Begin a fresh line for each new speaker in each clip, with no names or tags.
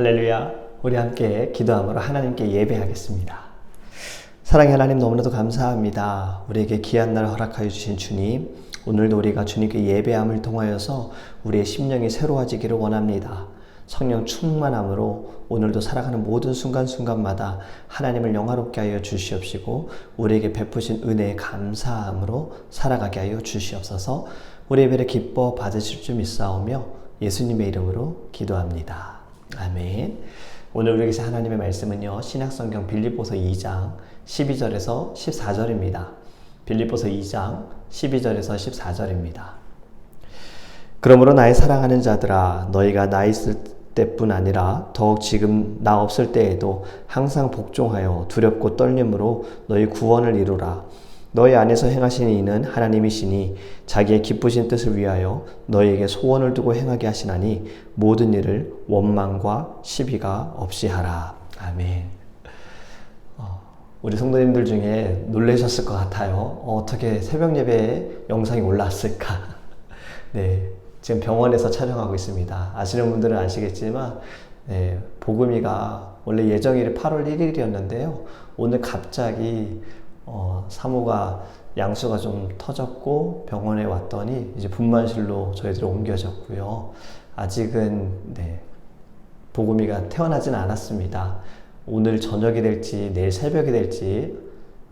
할렐루야. 우리 함께 기도함으로 하나님께 예배하겠습니다. 사랑의 하나님 너무나도 감사합니다. 우리에게 귀한 날 허락하여 주신 주님. 오늘도 우리가 주님께 예배함을 통하여서 우리의 심령이 새로워지기를 원합니다. 성령 충만함으로 오늘도 살아가는 모든 순간순간마다 하나님을 영화롭게 하여 주시옵시고 우리에게 베푸신 은혜에 감사함으로 살아가게 하여 주시옵소서 우리 예배를 기뻐 받으실 줄 믿사오며 예수님의 이름으로 기도합니다. 아멘. 오늘 우리에게 하나님의 말씀은요. 신약성경 빌립보서 2장 12절에서 14절입니다. 빌립보서 2장 12절에서 14절입니다. 그러므로 나의 사랑하는 자들아 너희가 나 있을 때뿐 아니라 더욱 지금 나 없을 때에도 항상 복종하여 두렵고 떨림으로 너희 구원을 이루라. 너희 안에서 행하시는 이는 하나님이시니 자기의 기쁘신 뜻을 위하여 너희에게 소원을 두고 행하게 하시나니 모든 일을 원망과 시비가 없이 하라. 아멘. 어, 우리 성도님들 중에 놀라셨을 것 같아요. 어, 떻게 새벽 예배 영상이 올라왔을까? 네. 지금 병원에서 촬영하고 있습니다. 아시는 분들은 아시겠지만, 네, 복음이가 원래 예정일이 8월 1일이었는데요. 오늘 갑자기 어, 사모가 양수가 좀 터졌고 병원에 왔더니 이제 분만실로 저희들이 옮겨졌고요. 아직은 네, 보금이가 태어나지는 않았습니다. 오늘 저녁이 될지 내일 새벽이 될지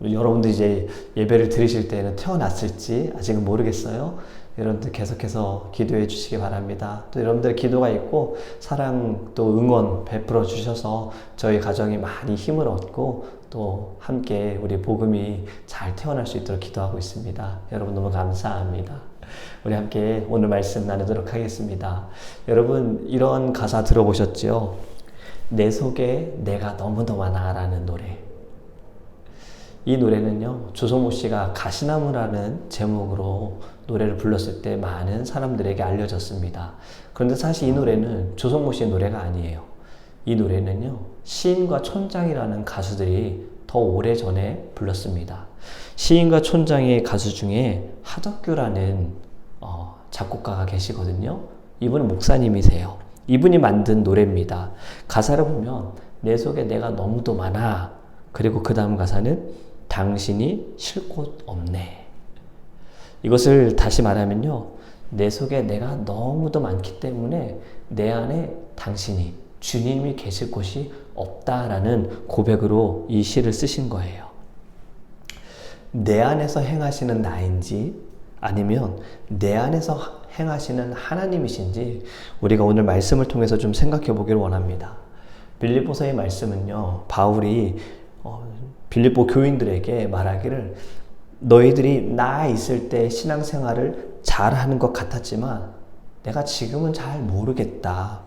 여러분들 이제 예배를 들으실 때는 태어났을지 아직은 모르겠어요. 여러분들 계속해서 기도해 주시기 바랍니다. 또 여러분들 기도가 있고 사랑 또 응원 베풀어 주셔서 저희 가정이 많이 힘을 얻고 또 함께 우리 복음이 잘 태어날 수 있도록 기도하고 있습니다. 여러분 너무 감사합니다. 우리 함께 오늘 말씀 나누도록 하겠습니다. 여러분 이런 가사 들어보셨죠? 내 속에 내가 너무도 많아라는 노래. 이 노래는요, 조성모 씨가 가시나무라는 제목으로 노래를 불렀을 때 많은 사람들에게 알려졌습니다. 그런데 사실 이 노래는 조성모 씨의 노래가 아니에요. 이 노래는요, 시인과 촌장이라는 가수들이 더 오래 전에 불렀습니다. 시인과 촌장의 가수 중에 하덕규라는 어, 작곡가가 계시거든요. 이분은 목사님이세요. 이분이 만든 노래입니다. 가사를 보면 내 속에 내가 너무도 많아. 그리고 그 다음 가사는 당신이 쉴 곳 없네. 이것을 다시 말하면요. 내 속에 내가 너무도 많기 때문에 내 안에 당신이 주님이 계실 곳이 없다라는 고백으로 이 시를 쓰신 거예요. 내 안에서 행하시는 나인지 아니면 내 안에서 행하시는 하나님이신지 우리가 오늘 말씀을 통해서 좀 생각해 보기를 원합니다. 빌립보서의 말씀은요. 바울이 어, 빌립보 교인들에게 말하기를 너희들이 나 있을 때 신앙생활을 잘 하는 것 같았지만 내가 지금은 잘 모르겠다.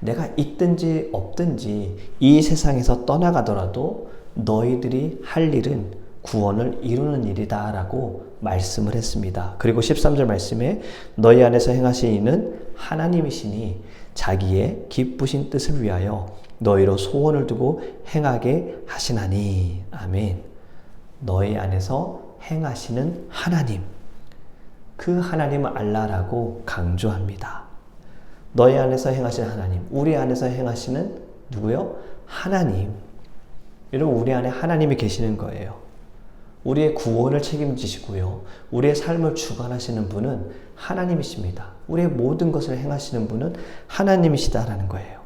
내가 있든지 없든지 이 세상에서 떠나가더라도 너희들이 할 일은 구원을 이루는 일이다 라고 말씀을 했습니다. 그리고 13절 말씀에 너희 안에서 행하신 이는 하나님이시니 자기의 기쁘신 뜻을 위하여 너희로 소원을 두고 행하게 하시나니. 아멘. 너희 안에서 행하시는 하나님. 그 하나님을 알라라고 강조합니다. 너희 안에서 행하시는 하나님. 우리 안에서 행하시는 누구요? 하나님. 여러분, 우리 안에 하나님이 계시는 거예요. 우리의 구원을 책임지시고요. 우리의 삶을 주관하시는 분은 하나님이십니다. 우리의 모든 것을 행하시는 분은 하나님이시다라는 거예요.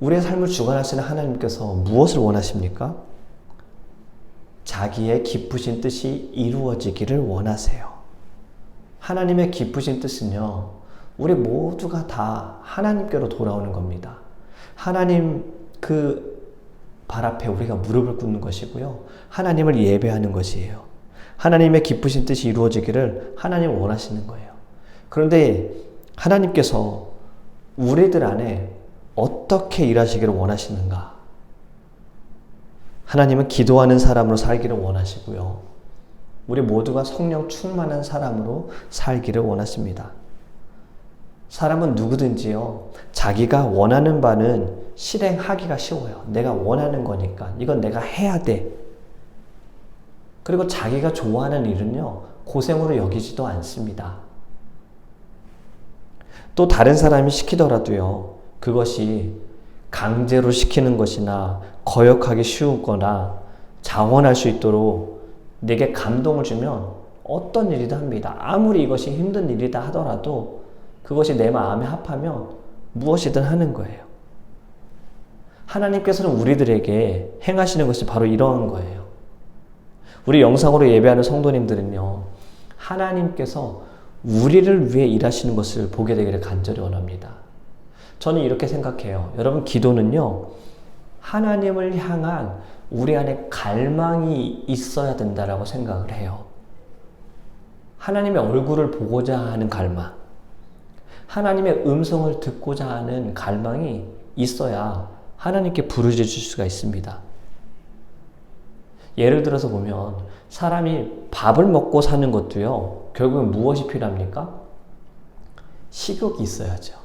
우리의 삶을 주관하시는 하나님께서 무엇을 원하십니까? 자기의 기쁘신 뜻이 이루어지기를 원하세요. 하나님의 기쁘신 뜻은요, 우리 모두가 다 하나님께로 돌아오는 겁니다. 하나님 그 발 앞에 우리가 무릎을 꿇는 것이고요. 하나님을 예배하는 것이에요. 하나님의 기쁘신 뜻이 이루어지기를 하나님 원하시는 거예요. 그런데 하나님께서 우리들 안에 어떻게 일하시기를 원하시는가? 하나님은 기도하는 사람으로 살기를 원하시고요. 우리 모두가 성령 충만한 사람으로 살기를 원하십니다. 사람은 누구든지요, 자기가 원하는 바는 실행하기가 쉬워요. 내가 원하는 거니까. 이건 내가 해야 돼. 그리고 자기가 좋아하는 일은요, 고생으로 여기지도 않습니다. 또 다른 사람이 시키더라도요, 그것이 강제로 시키는 것이나 거역하기 쉬운 거나 장원할 수 있도록 내게 감동을 주면 어떤 일이든 합니다. 아무리 이것이 힘든 일이다 하더라도 그것이 내 마음에 합하면 무엇이든 하는 거예요. 하나님께서는 우리들에게 행하시는 것이 바로 이러한 거예요. 우리 영상으로 예배하는 성도님들은요, 하나님께서 우리를 위해 일하시는 것을 보게 되기를 간절히 원합니다. 저는 이렇게 생각해요. 여러분, 기도는요, 하나님을 향한 우리 안에 갈망이 있어야 된다라고 생각을 해요. 하나님의 얼굴을 보고자 하는 갈망, 하나님의 음성을 듣고자 하는 갈망이 있어야 하나님께 부르짖을 수가 있습니다. 예를 들어서 보면 사람이 밥을 먹고 사는 것도요, 결국은 무엇이 필요합니까? 식욕이 있어야죠.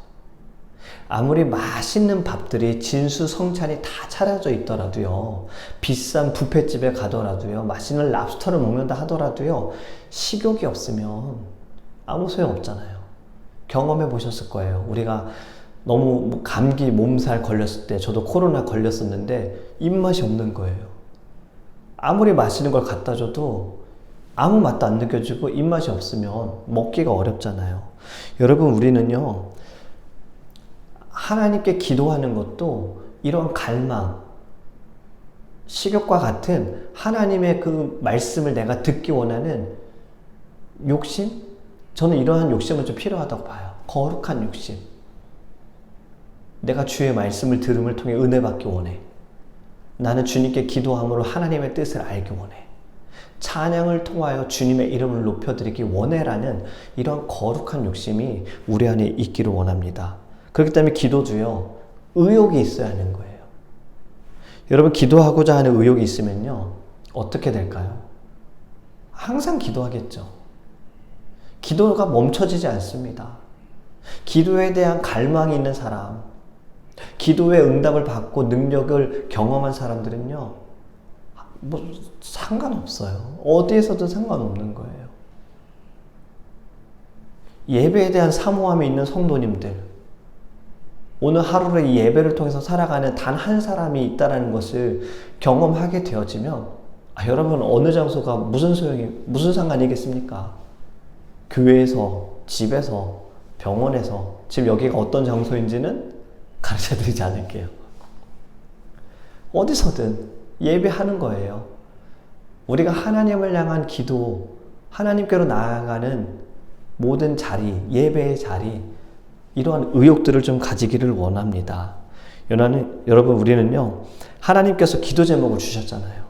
아무리 맛있는 밥들이 진수성찬이 다 차려져 있더라도요, 비싼 뷔페집에 가더라도요, 맛있는 랍스터를 먹는다 하더라도요, 식욕이 없으면 아무 소용 없잖아요. 경험해 보셨을 거예요. 우리가 너무 감기 몸살 걸렸을 때, 저도 코로나 걸렸었는데, 입맛이 없는 거예요. 아무리 맛있는 걸 갖다 줘도 아무 맛도 안 느껴지고 입맛이 없으면 먹기가 어렵잖아요. 여러분, 우리는요, 하나님께 기도하는 것도 이런 갈망, 식욕과 같은 하나님의 그 말씀을 내가 듣기 원하는 욕심? 저는 이러한 욕심은 좀 필요하다고 봐요. 거룩한 욕심. 내가 주의 말씀을 들음을 통해 은혜 받기 원해. 나는 주님께 기도함으로 하나님의 뜻을 알기 원해. 찬양을 통하여 주님의 이름을 높여드리기 원해라는 이런 거룩한 욕심이 우리 안에 있기를 원합니다. 그렇기 때문에 기도도요, 의욕이 있어야 하는 거예요. 여러분, 기도하고자 하는 의욕이 있으면요, 어떻게 될까요? 항상 기도하겠죠. 기도가 멈춰지지 않습니다. 기도에 대한 갈망이 있는 사람, 기도의 응답을 받고 능력을 경험한 사람들은요, 뭐 상관없어요. 어디에서든 상관없는 거예요. 예배에 대한 사모함이 있는 성도님들, 오늘 하루를 이 예배를 통해서 살아가는 단 한 사람이 있다는 것을 경험하게 되어지면, 아, 여러분 어느 장소가 무슨 소용이, 무슨 상관이겠습니까? 교회에서, 집에서, 병원에서, 지금 여기가 어떤 장소인지는 가르쳐 드리지 않을게요. 어디서든 예배하는 거예요. 우리가 하나님을 향한 기도, 하나님께로 나아가는 모든 자리, 예배의 자리, 이러한 의욕들을 좀 가지기를 원합니다. 여러분, 우리는요, 하나님께서 기도 제목을 주셨잖아요.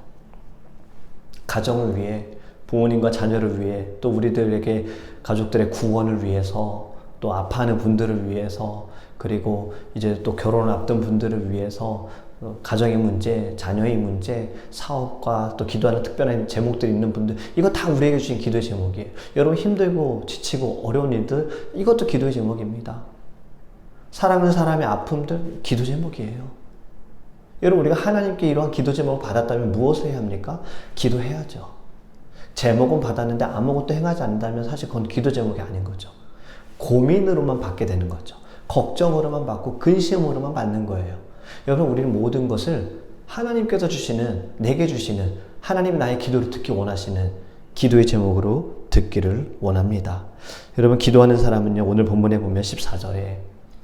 가정을 위해, 부모님과 자녀를 위해, 또 우리들에게 가족들의 구원을 위해서, 또 아파하는 분들을 위해서, 그리고 이제 또 결혼을 앞둔 분들을 위해서 어, 가정의 문제, 자녀의 문제, 사업과 또 기도하는 특별한 제목들이 있는 분들, 이거 다 우리에게 주신 기도의 제목이에요. 여러분 힘들고 지치고 어려운 일들, 이것도 기도의 제목입니다. 사랑하는 사람의 아픔들, 기도 제목이에요. 여러분, 우리가 하나님께 이러한 기도 제목을 받았다면 무엇을 해야 합니까? 기도해야죠. 제목은 받았는데 아무것도 행하지 않는다면 사실 그건 기도 제목이 아닌 거죠. 고민으로만 받게 되는 거죠. 걱정으로만 받고 근심으로만 받는 거예요. 여러분, 우리는 모든 것을 하나님께서 주시는, 내게 주시는, 하나님 나의 기도를 듣기 원하시는 기도의 제목으로 듣기를 원합니다. 여러분, 기도하는 사람은요, 오늘 본문에 보면 14절에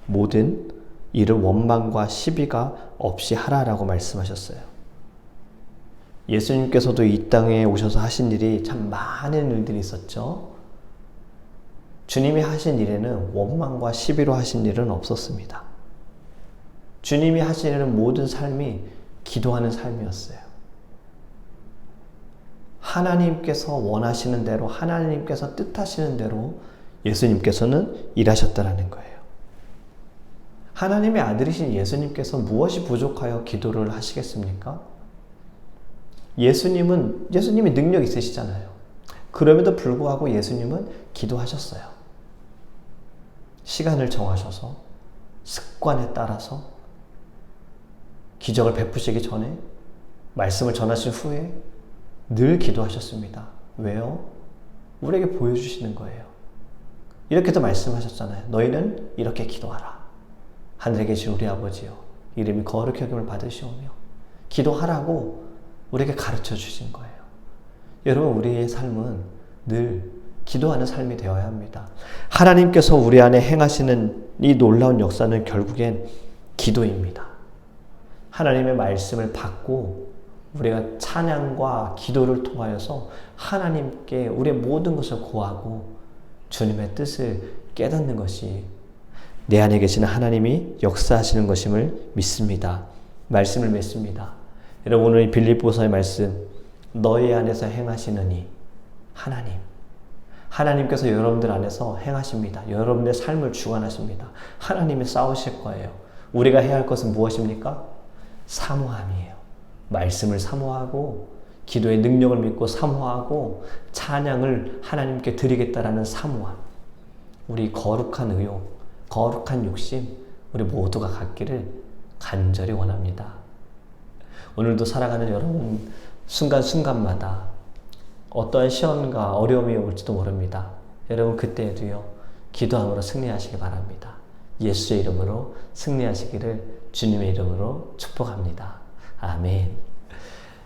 모든 일을 원망과 시비가 없이 하라라고 말씀하셨어요. 예수님께서도 이 땅에 오셔서 하신 일이 참 많은 일들이 있었죠. 주님이 하신 일에는 원망과 시비로 하신 일은 없었습니다. 주님이 일은 모든 삶이 기도하는 삶이었어요. 하나님께서 원하시는 대로, 하나님께서 뜻하시는 대로 예수님께서는 일하셨다라는 거예요. 하나님의 아들이신 예수님께서 무엇이 부족하여 기도를 하시겠습니까? 예수님은, 예수님이 능력 있으시잖아요. 그럼에도 불구하고 예수님은 기도하셨어요. 시간을 정하셔서 습관에 따라서 기적을 베푸시기 전에 말씀을 전하신 후에 늘 기도하셨습니다. 왜요? 우리에게 보여주시는 거예요. 이렇게도 말씀하셨잖아요. 너희는 이렇게 기도하라. 하늘에 계신 우리 아버지요 이름이 거룩히 여김을 받으시오며 기도하라고 우리에게 가르쳐 주신 거예요. 여러분 우리의 삶은 늘 기도하는 삶이 되어야 합니다. 하나님께서 우리 안에 행하시는 이 놀라운 역사는 결국엔 기도입니다. 하나님의 말씀을 받고 우리가 찬양과 기도를 통하여서 하나님께 우리의 모든 것을 구하고 주님의 뜻을 깨닫는 것이 내 안에 계시는 하나님이 역사하시는 것임을 믿습니다. 말씀을 맺습니다. 여러분 오늘 빌립보서의 말씀 너희 안에서 행하시느니 하나님 하나님께서 여러분들 안에서 행하십니다. 여러분의 삶을 주관하십니다. 하나님이 싸우실 거예요. 우리가 해야 할 것은 무엇입니까? 사모함이에요. 말씀을 사모하고 기도의 능력을 믿고 사모하고 찬양을 하나님께 드리겠다라는 사모함. 우리 거룩한 의욕, 거룩한 욕심 우리 모두가 갖기를 간절히 원합니다. 오늘도 살아가는 여러분 순간순간마다 어떠한 시험과 어려움이 올지도 모릅니다. 여러분 그때에도요. 기도함으로 승리하시기 바랍니다. 예수의 이름으로 승리하시기를 주님의 이름으로 축복합니다. 아멘.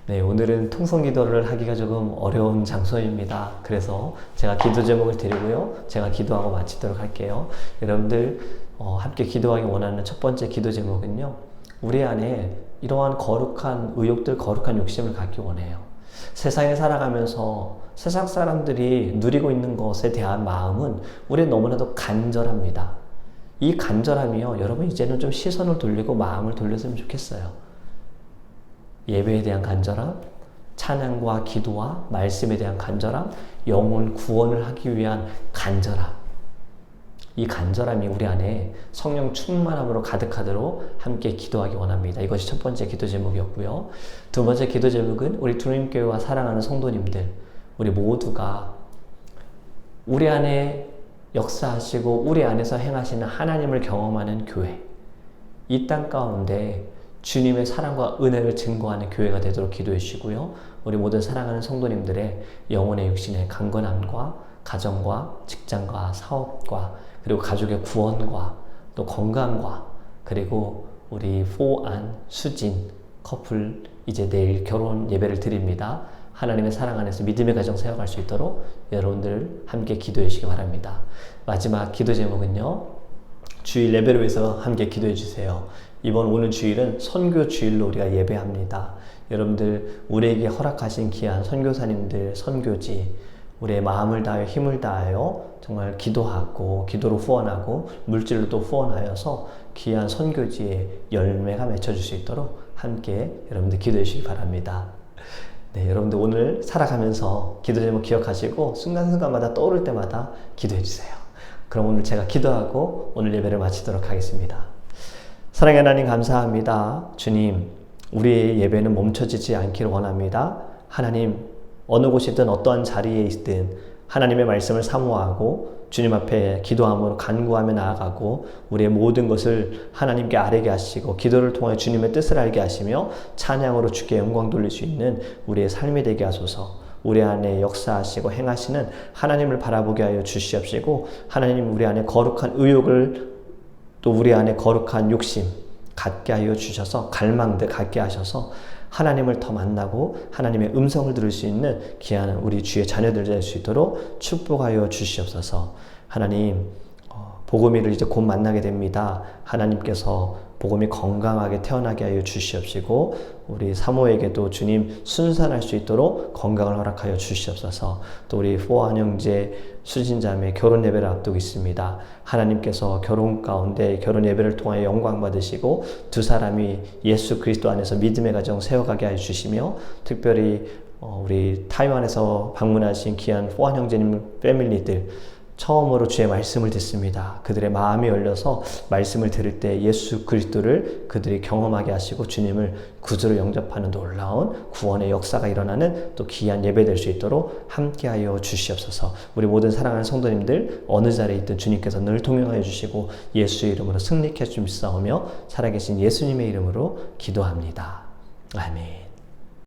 네, 오늘은 통성 기도를 하기가 조금 어려운 장소입니다. 그래서 제가 기도 제목을 드리고요. 제가 기도하고 마치도록 할게요. 여러분들 어, 함께 기도하기 원하는 첫 번째 기도 제목은요. 우리 안에 이러한 거룩한 의욕들, 거룩한 욕심을 갖기 원해요. 세상에 살아가면서 세상 사람들이 누리고 있는 것에 대한 마음은 우리는 너무나도 간절합니다. 이 간절함이요, 여러분 이제는 좀 시선을 돌리고 마음을 돌렸으면 좋겠어요. 예배에 대한 간절함, 찬양과 기도와 말씀에 대한 간절함, 영혼 구원을 하기 위한 간절함. 이 간절함이 우리 안에 성령 충만함으로 가득하도록 함께 기도하기 원합니다. 이것이 첫 번째 기도 제목이었고요. 두 번째 기도 제목은 우리 주님교회와 사랑하는 성도님들, 우리 모두가 우리 안에 역사하시고 우리 안에서 행하시는 하나님을 경험하는 교회. 이 땅 가운데 주님의 사랑과 은혜를 증거하는 교회가 되도록 기도해 주시고요. 우리 모든 사랑하는 성도님들의 영혼의 육신의 강건함과 가정과 직장과 사업과 그리고 가족의 구원과 또 건강과 그리고 우리 포안, 수진 커플 이제 내일 결혼 예배를 드립니다. 하나님의 사랑 안에서 믿음의 가정 세워갈 수 있도록 여러분들 함께 기도해 주시기 바랍니다. 마지막 기도 제목은요. 주일 예배를 위해서 함께 기도해 주세요. 이번 오는 주일은 선교 주일로 우리가 예배합니다. 여러분들 우리에게 허락하신 귀한 선교사님들, 선교지 우리의 마음을 다하여 힘을 다하여 정말 기도하고 기도로 후원하고 물질로 또 후원하여서 귀한 선교지의 열매가 맺혀질 수 있도록 함께 여러분들 기도해 주시기 바랍니다. 네, 여러분들 오늘 살아가면서 기도 제목 기억하시고 순간순간마다 떠오를 때마다 기도해 주세요. 그럼 오늘 제가 기도하고 오늘 예배를 마치도록 하겠습니다. 사랑의 하나님 감사합니다. 주님, 우리의 예배는 멈춰지지 않기를 원합니다. 하나님, 어느 곳이든 어떠한 자리에 있든 하나님의 말씀을 사모하고 주님 앞에 기도함으로 간구하며 나아가고 우리의 모든 것을 하나님께 아뢰게 하시고 기도를 통해 주님의 뜻을 알게 하시며 찬양으로 주께 영광 돌릴 수 있는 우리의 삶이 되게 하소서. 우리 안에 역사하시고 행하시는 하나님을 바라보게 하여 주시옵시고 하나님 우리 안에 거룩한 의욕을 또 우리 안에 거룩한 욕심 갖게 하여 주셔서 갈망들 갖게 하셔서 하나님을 더 만나고 하나님의 음성을 들을 수 있는 귀한 우리 주의 자녀들 될 수 있도록 축복하여 주시옵소서. 하나님 어, 복음이를 이제 곧 만나게 됩니다. 하나님께서 복음이 건강하게 태어나게 하여 주시옵시고 우리 사모에게도 주님 순산할 수 있도록 건강을 허락하여 주시옵소서. 또 우리 포한 형제 수진자매 결혼 예배를 앞두고 있습니다. 하나님께서 결혼 가운데 결혼 예배를 통하여 영광 받으시고 두 사람이 예수 그리스도 안에서 믿음의 가정 세워가게 하여 주시며 특별히 어, 우리 타이완에서 방문하신 귀한 포한 형제님 패밀리들 처음으로 주의 말씀을 듣습니다. 그들의 마음이 열려서 말씀을 들을 때 예수 그리스도를 그들이 경험하게 하시고 주님을 구주로 영접하는 놀라운 구원의 역사가 일어나는 또 귀한 예배 될 수 있도록 함께하여 주시옵소서. 우리 모든 사랑하는 성도님들 어느 자리에 있든 주님께서 늘 통용하여 주시고 예수의 이름으로 승리케 주시옵며 살아계신 예수님의 이름으로 기도합니다. 아멘.